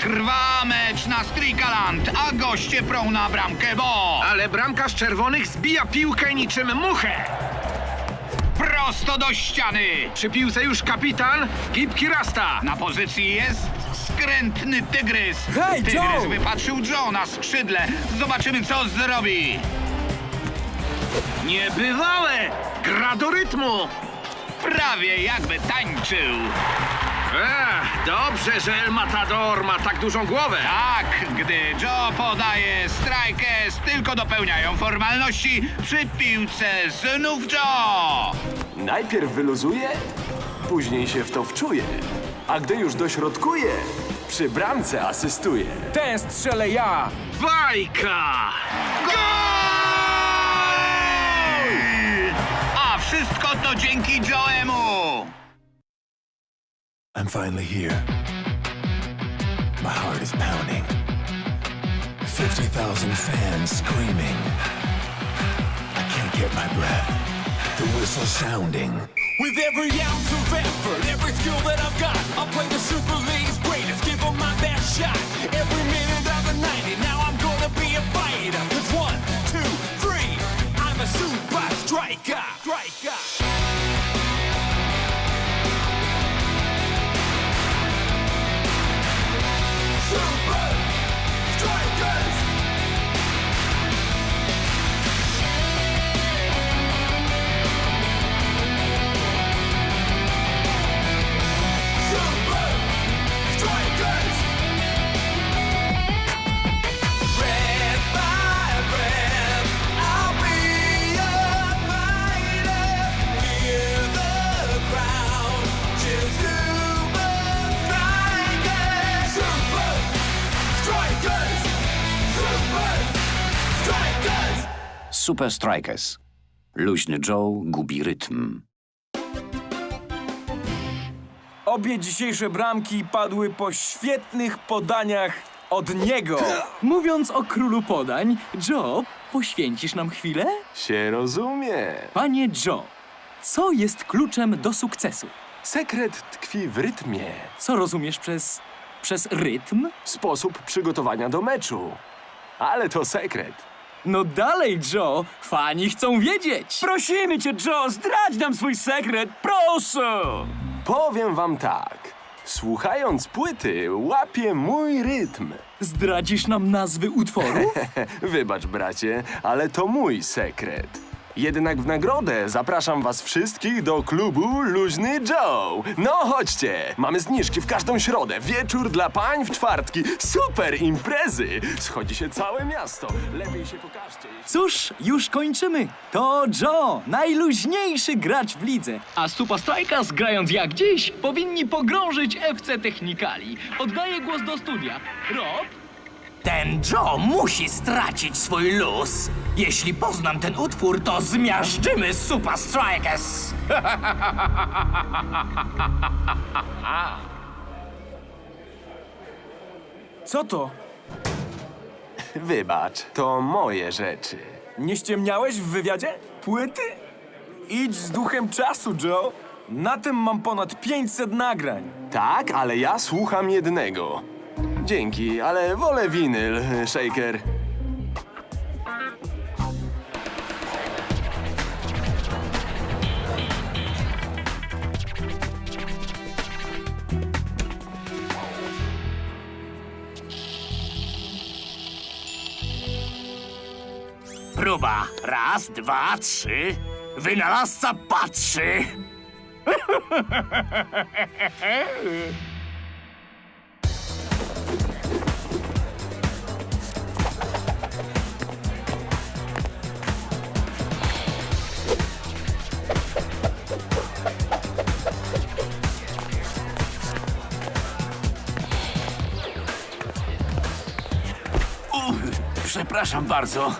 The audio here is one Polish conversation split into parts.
Trwa mecz na Strikaland, a goście prą na bramkę, bo Ale bramkarz czerwonych zbija piłkę niczym muchę. prosto do ściany. Przy piłce już kapitan Gipki Rasta. Na pozycji jest skrętny tygrys. Hej, tygrys Joe! wypatrzył Joe na skrzydle. Zobaczymy, co zrobi. Niebywałe! Gra do rytmu. Prawie jakby tańczył. Ech, dobrze, że El Matador ma tak dużą głowę. Tak, gdy Joe podaje strajkes, tylko dopełniają formalności. Przy piłce znów Joe. Najpierw wyluzuje, później się w to wczuje. A gdy już dośrodkuje, przy bramce asystuje. Ten strzelę ja! Bajka! Gol! A wszystko to dzięki Joemu. I'm finally here. My heart is pounding. 50,000 fans screaming. I can't get my breath. The whistle sounding. With every ounce of effort, every skill that I've got, I'll play the Super League's greatest, give 'em my best shot. Every minute of the 90, now I'm gonna be a fighter. Cause one, two, three, I'm a super striker. Striker. Super Strikers. Luźny Joe gubi rytm. Obie dzisiejsze bramki padły po świetnych podaniach od niego. Mówiąc o królu podań, Joe, poświęcisz nam chwilę? Się rozumie. Panie Joe, co jest kluczem do sukcesu? Sekret tkwi w rytmie. Co rozumiesz przez. przez rytm? Sposób przygotowania do meczu. Ale to sekret. No dalej, Joe, fani chcą wiedzieć. Prosimy cię, Joe, zdradź nam swój sekret, proszę! Powiem wam tak. Słuchając płyty, łapię mój rytm. Zdradzisz nam nazwy utworu? Wybacz, bracie, ale to mój sekret. Jednak w nagrodę zapraszam was wszystkich do klubu Luźny Joe. No chodźcie, mamy zniżki w każdą środę, wieczór dla pań w czwartki, super imprezy. Schodzi się całe miasto, lepiej się pokażcie. Cóż, już kończymy. To Joe, najluźniejszy gracz w lidze. A Super Strikers, grając jak dziś, powinni pogrążyć FC Technikali. Oddaję głos do studia. Rob? Ten Joe musi stracić swój luz. Jeśli poznam ten utwór, to zmiażdżymy Super Strikers. Co to? Wybacz, to moje rzeczy. Nie ściemniałeś w wywiadzie? Płyty? Idź z duchem czasu, Joe. Na tym mam ponad 500 nagrań. Tak, ale ja słucham jednego. Dzięki, ale wolę winyl, Shaker. Próba. Raz, dwa, trzy. Wynalazca patrzy. Przepraszam bardzo.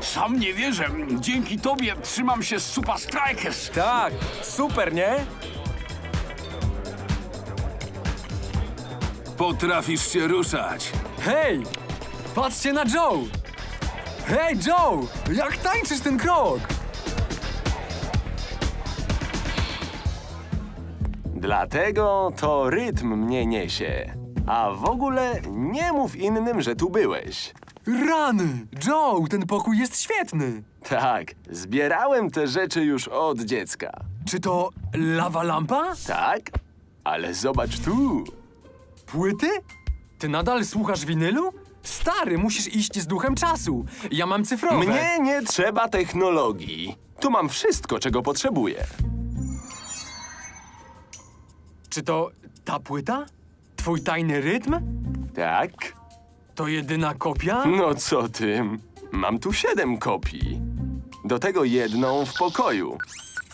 Sam nie wierzę. Dzięki tobie trzymam się z Super Strikers. Tak, super, nie? Potrafisz się ruszać. Hej! Patrzcie na Joe! Hej, Joe! Jak tańczysz ten krok? Dlatego to rytm mnie niesie. A w ogóle nie mów innym, że tu byłeś. Rany! Joe, ten pokój jest świetny! Tak, zbierałem te rzeczy już od dziecka. Czy to lawa lampa? Tak? Ale zobacz tu. Płyty? Ty nadal słuchasz winylu? Stary, musisz iść z duchem czasu. Ja mam cyfrowe. Mnie nie trzeba technologii. Tu mam wszystko, czego potrzebuję. Czy to ta płyta? Twój tajny rytm? Tak? To jedyna kopia? No co tym? Mam tu siedem kopii. Do tego jedną w pokoju.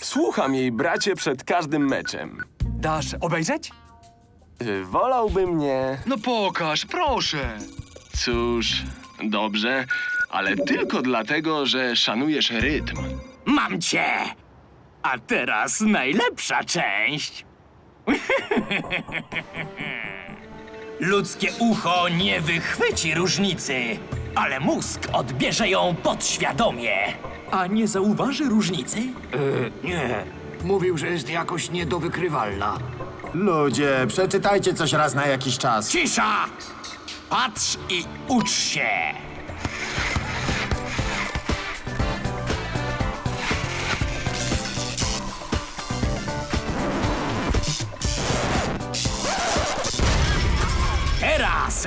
Słucham jej bracie przed każdym meczem. Dasz obejrzeć? Y, Wolałbym nie. No pokaż, proszę. Cóż, dobrze, ale tylko dlatego, że szanujesz rytm. Mam cię! A teraz najlepsza część. Ludzkie ucho nie wychwyci różnicy, ale mózg odbierze ją podświadomie. A nie zauważy różnicy? Nie. Mówił, że jest jakoś nie do wykrywalna. Ludzie, przeczytajcie coś raz na jakiś czas. Cisza! Patrz i ucz się!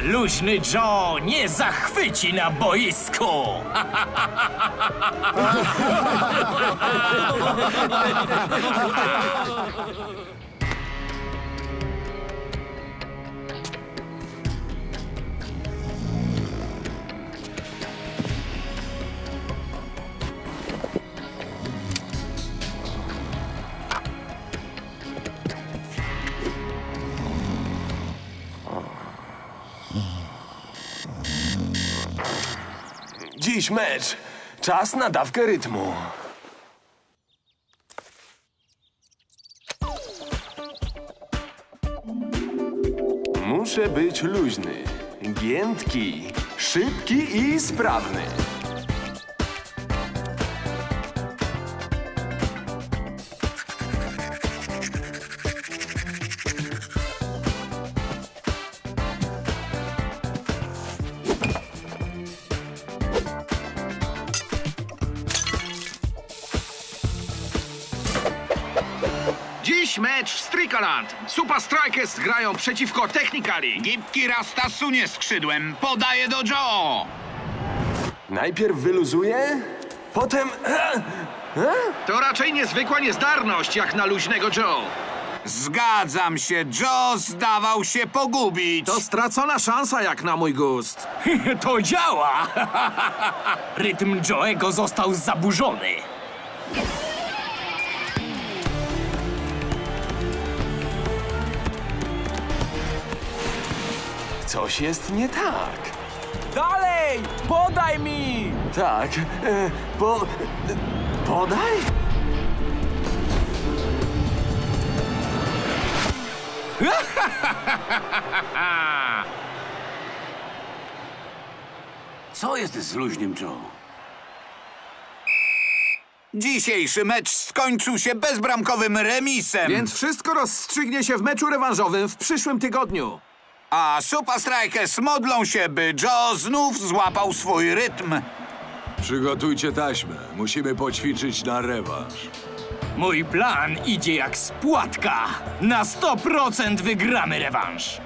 Luźny Joe nie zachwyci na boisku! Dziś mecz. Czas na dawkę rytmu. Muszę być luźny, giętki, szybki i sprawny. Mecz w Strikaland. Super Strikers grają przeciwko Technikali. Gipki Rasta sunie skrzydłem, podaje do Joe. Najpierw wyluzuję, potem... To raczej niezwykła niezdarność jak na luźnego Joe. Zgadzam się, Joe zdawał się pogubić. To stracona szansa jak na mój gust. To działa! Rytm Joego został zaburzony. Coś jest nie tak. Dalej! Podaj mi! Tak, e, po... Podaj? Co jest z luźnym Joe? Dzisiejszy mecz skończył się bezbramkowym remisem. Więc wszystko rozstrzygnie się w meczu rewanżowym w przyszłym tygodniu. A Super Strikers modlą się, by Joe znów złapał swój rytm. Przygotujcie taśmę. Musimy poćwiczyć na rewanż. Mój plan idzie jak spłatka. Na 100% wygramy rewanż.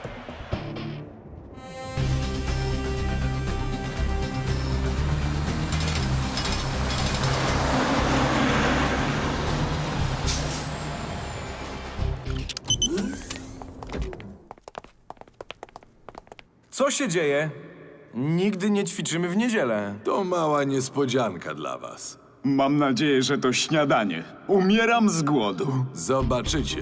Co się dzieje? Nigdy nie ćwiczymy w niedzielę. To mała niespodzianka dla was. Mam nadzieję, że to śniadanie. Umieram z głodu. Zobaczycie.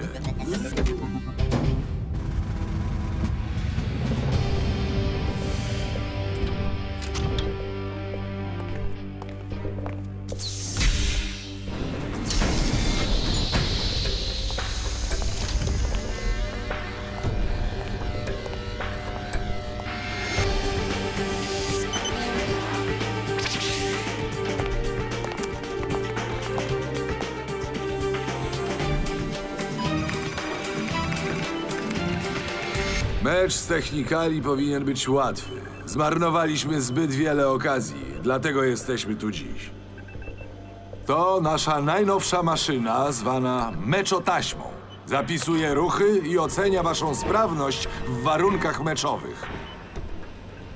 Mecz z technikali powinien być łatwy. Zmarnowaliśmy zbyt wiele okazji, dlatego jesteśmy tu dziś. To nasza najnowsza maszyna, zwana meczotaśmą. Zapisuje ruchy i ocenia waszą sprawność w warunkach meczowych.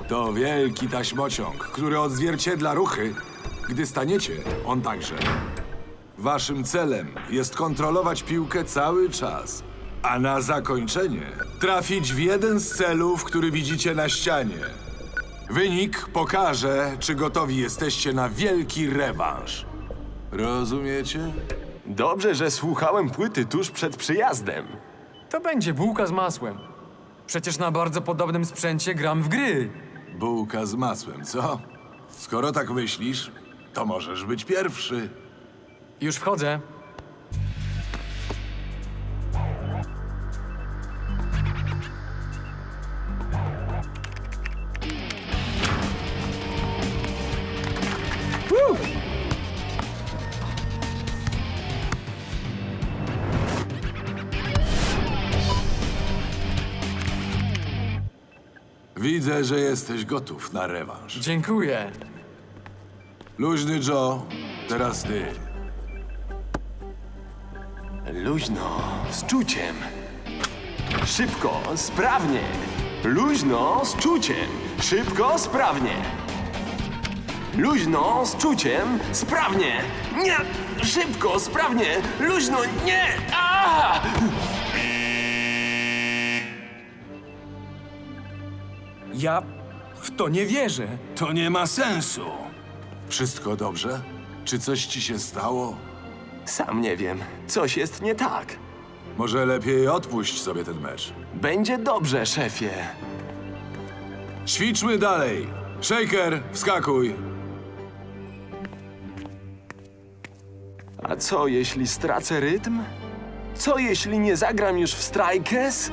To wielki taśmociąg, który odzwierciedla ruchy. Gdy staniecie, on także. Waszym celem jest kontrolować piłkę cały czas, a na zakończenie trafić w jeden z celów, który widzicie na ścianie. Wynik pokaże, czy gotowi jesteście na wielki rewanż. Rozumiecie? Dobrze, że słuchałem płyty tuż przed przyjazdem. To będzie bułka z masłem. Przecież na bardzo podobnym sprzęcie gram w gry. Bułka z masłem, co? Skoro tak myślisz, to możesz być pierwszy. Już wchodzę. Widzę, że jesteś gotów na rewanż. Dziękuję. Luźny Joe, teraz ty. Luźno, z czuciem. Szybko, sprawnie. Luźno, z czuciem. Szybko, sprawnie. Luźno, z czuciem, sprawnie. Nie! Szybko, sprawnie. Luźno, nie! A! Ja w to nie wierzę. To nie ma sensu. Wszystko dobrze? Czy coś ci się stało? Sam nie wiem. Coś jest nie tak. Może lepiej odpuść sobie ten mecz. Będzie dobrze, szefie. Ćwiczmy dalej. Shaker, wskakuj. A co jeśli stracę rytm? Co jeśli nie zagram już w Strikers?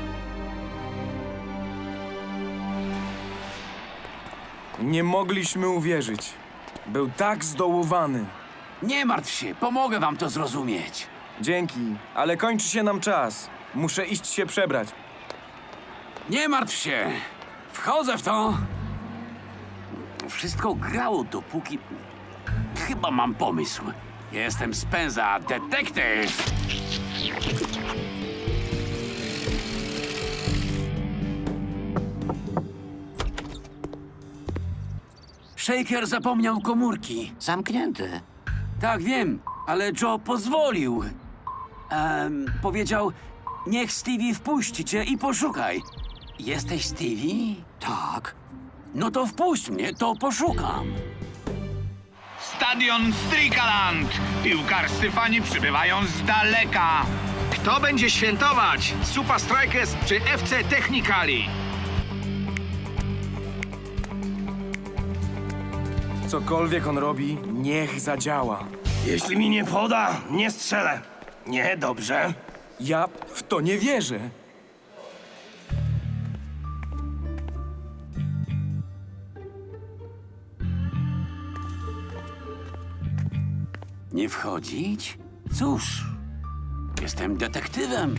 Nie mogliśmy uwierzyć. Był tak zdołowany. Nie martw się, pomogę wam to zrozumieć. Dzięki, ale kończy się nam czas. Muszę iść się przebrać. Nie martw się. Wchodzę w to. Wszystko grało dopóki... Chyba mam pomysł. Jestem Spenza, detektyw. Shaker zapomniał komórki. Zamknięte. Tak, wiem, ale Joe pozwolił. Em, powiedział, niech Stevie wpuści cię i poszukaj. Jesteś Stevie? Tak. No to wpuść mnie, to poszukam. Stadion Strikaland. Piłkarscy fani przybywają z daleka. Kto będzie świętować? Super Strikers czy FC Technikali? Cokolwiek on robi, niech zadziała. Jeśli mi nie poda, nie strzelę. Nie, dobrze. Ja w to nie wierzę. Nie wchodzić? Cóż, jestem detektywem.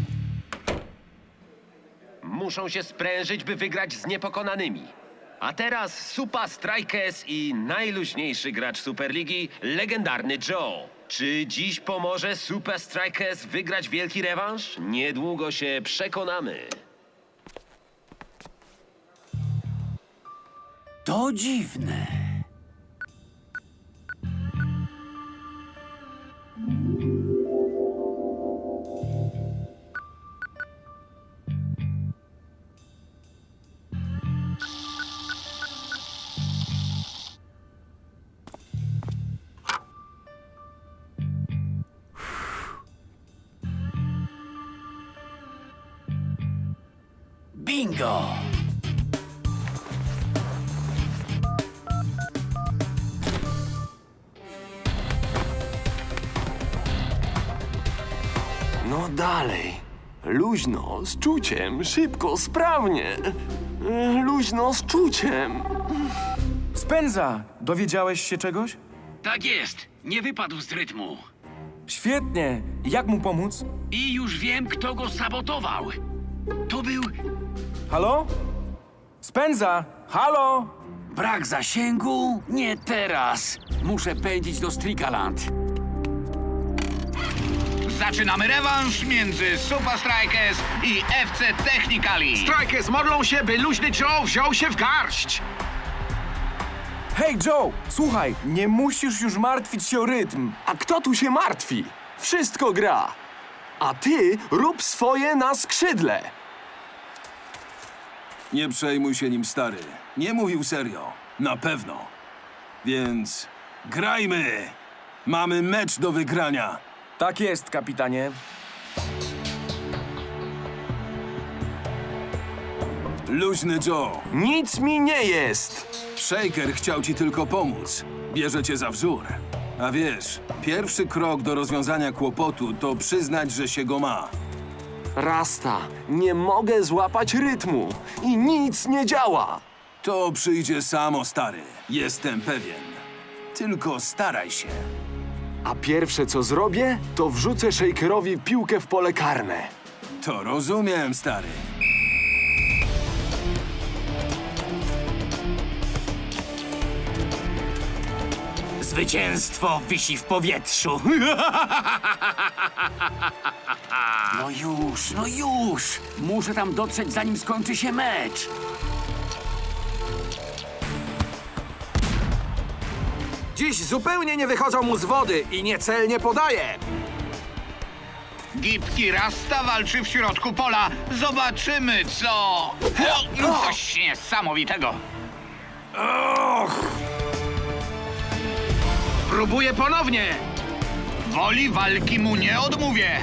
Muszą się sprężyć, by wygrać z niepokonanymi. A teraz Supa Strikers i najluźniejszy gracz Superligi, legendarny Joe. Czy dziś pomoże Super Strikers wygrać wielki rewanż? Niedługo się przekonamy. To dziwne. Bingo! No dalej. Luźno, z czuciem, szybko, sprawnie. E, Luźno, z czuciem. Spenza, dowiedziałeś się czegoś? Tak jest, nie wypadł z rytmu. Świetnie. Jak mu pomóc? I już wiem, kto go sabotował. To był Halo? Spędza! Halo? Brak zasięgu? Nie teraz. Muszę pędzić do Strikaland. Zaczynamy rewanż między Super Strikers i FC Technicali. Strikers modlą się, by luźny Joe wziął się w garść. Hej, Joe! Słuchaj, nie musisz już martwić się o rytm. A kto tu się martwi? Wszystko gra. A ty rób swoje na skrzydle. Nie przejmuj się nim, stary. Nie mówił serio. Na pewno. Więc grajmy! Mamy mecz do wygrania. Tak jest, kapitanie. Luźny Joe. Nic mi nie jest. Shaker chciał ci tylko pomóc. Bierze cię za wzór. A wiesz, pierwszy krok do rozwiązania kłopotu to przyznać, że się go ma. Rasta, nie mogę złapać rytmu i nic nie działa. To przyjdzie samo, stary. Jestem pewien. Tylko staraj się. A pierwsze co zrobię, to wrzucę Shakerowi piłkę w pole karne. To rozumiem, stary. Zwycięstwo wisi w powietrzu. No już, no już. Muszę tam dotrzeć, zanim skończy się mecz. Dziś zupełnie nie wychodzą mu z wody i niecelnie podaje. Gipki Rasta walczy w środku pola. Zobaczymy, co... O, coś niesamowitego. Próbuje ponownie. Woli walki mu nie odmówię.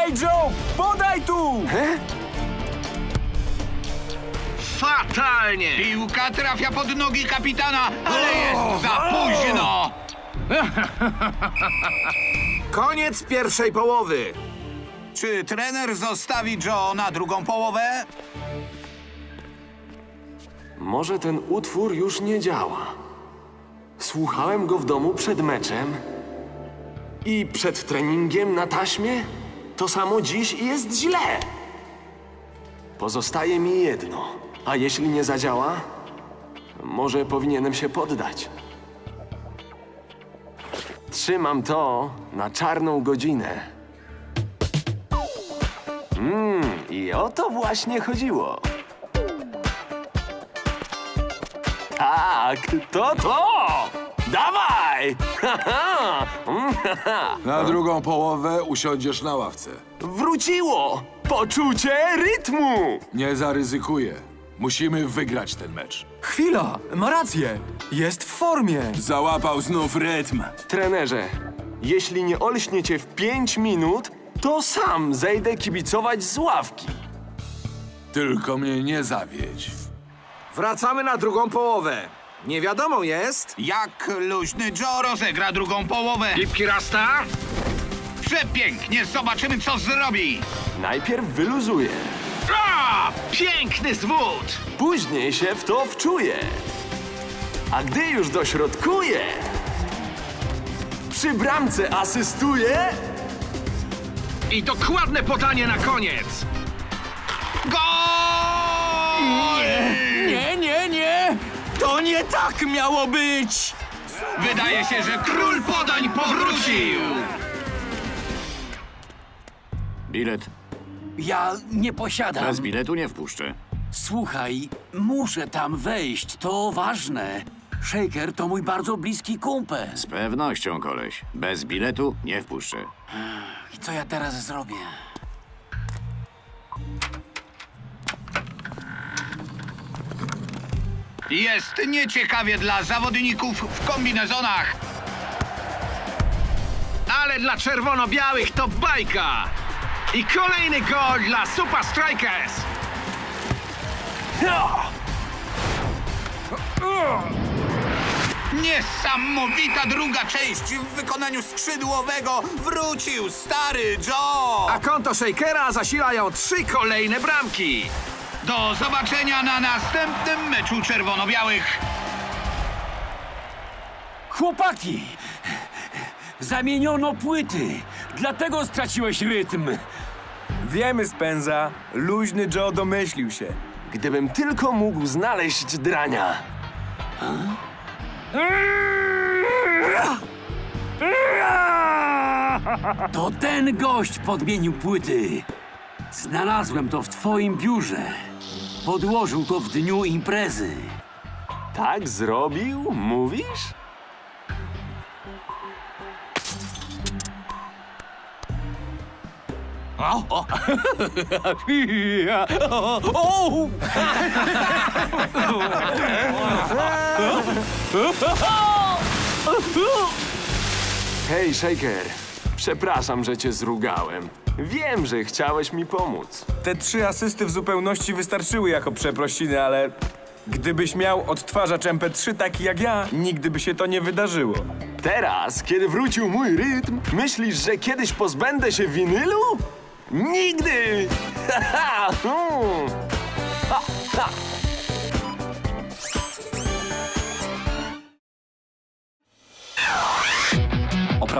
Hej, Joe! Podaj tu! Fatalnie. Piłka trafia pod nogi kapitana, ale jest za późno. Koniec pierwszej połowy. Czy trener zostawi Joe na drugą połowę? Może ten utwór już nie działa. Słuchałem go w domu przed meczem i przed treningiem na taśmie. To samo dziś i jest źle. Pozostaje mi jedno. A jeśli nie zadziała, może powinienem się poddać. Trzymam to na czarną godzinę. Mmm, i o to właśnie chodziło. Tak, to to! Dawaj! Haha! Mm, haha. Na drugą połowę usiądziesz na ławce. Wróciło! Poczucie rytmu! Nie zaryzykuję. Musimy wygrać ten mecz. Chwila! Ma rację! Jest w formie! Załapał znów rytm. Trenerze, jeśli nie olśnie cię w 5 minut, to sam zejdę kibicować z ławki. Tylko mnie nie zawiedź. Wracamy na drugą połowę. Nie wiadomo jest. Jak luźny Joe rozegra drugą połowę. Gipki Rasta. Przepięknie, zobaczymy co zrobi. Najpierw wyluzuję, A! Piękny zwód. później się w to wczuję. A gdy już dośrodkuję, przy bramce asystuję, I dokładne podanie na koniec. To nie tak miało być! Wydaje się, że król podań powrócił. Bilet. Ja nie posiadam. Bez biletu nie wpuszczę. Słuchaj, muszę tam wejść, to ważne. Shaker to mój bardzo bliski kumpel. Z pewnością, koleś. Bez biletu nie wpuszczę. I co ja teraz zrobię? Jest nieciekawie dla zawodników w kombinezonach. Ale dla czerwono-białych to bajka. I kolejny gol dla Super Strikers. Niesamowita druga część w wykonaniu skrzydłowego. Wrócił stary Joe. A konto Shakera zasilają trzy kolejne bramki. Do zobaczenia na następnym meczu czerwono-białych. Chłopaki! Zamieniono płyty, dlatego straciłeś rytm. Wiemy, Spenza. Luźny Joe domyślił się. Gdybym tylko mógł znaleźć drania. To ten gość podmienił płyty. Znalazłem to w twoim biurze. Podłożył to w dniu imprezy. Tak zrobił, mówisz? O, o. o. Hej, Shaker. Przepraszam, że cię zrugałem. Wiem, że chciałeś mi pomóc. Te trzy asysty w zupełności wystarczyły jako przeprosiny, ale gdybyś miał odtwarzacz MP3 taki jak ja, nigdy by się to nie wydarzyło. Teraz, kiedy wrócił mój rytm, myślisz, że kiedyś pozbędę się winylu? Nigdy! Ha, ha, hmm. ha,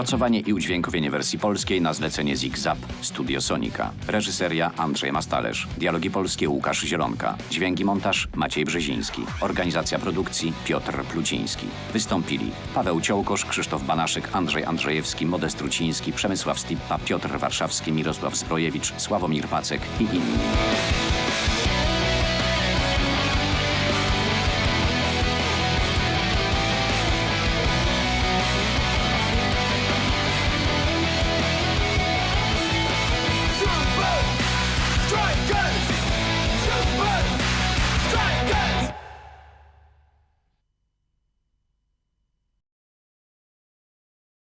Opracowanie i udźwiękowienie wersji polskiej na zlecenie ZigZap Studio Sonika. Reżyseria Andrzej Mastalerz. Dialogi polskie Łukasz Zielonka. Dźwięki montaż Maciej Brzeziński. Organizacja produkcji Piotr Pluciński. Wystąpili Paweł Ciołkosz, Krzysztof Banaszek, Andrzej Andrzejewski, Modest Truciński, Przemysław Stippa, Piotr Warszawski, Mirosław Zbrojewicz, Sławomir Pacek i inni.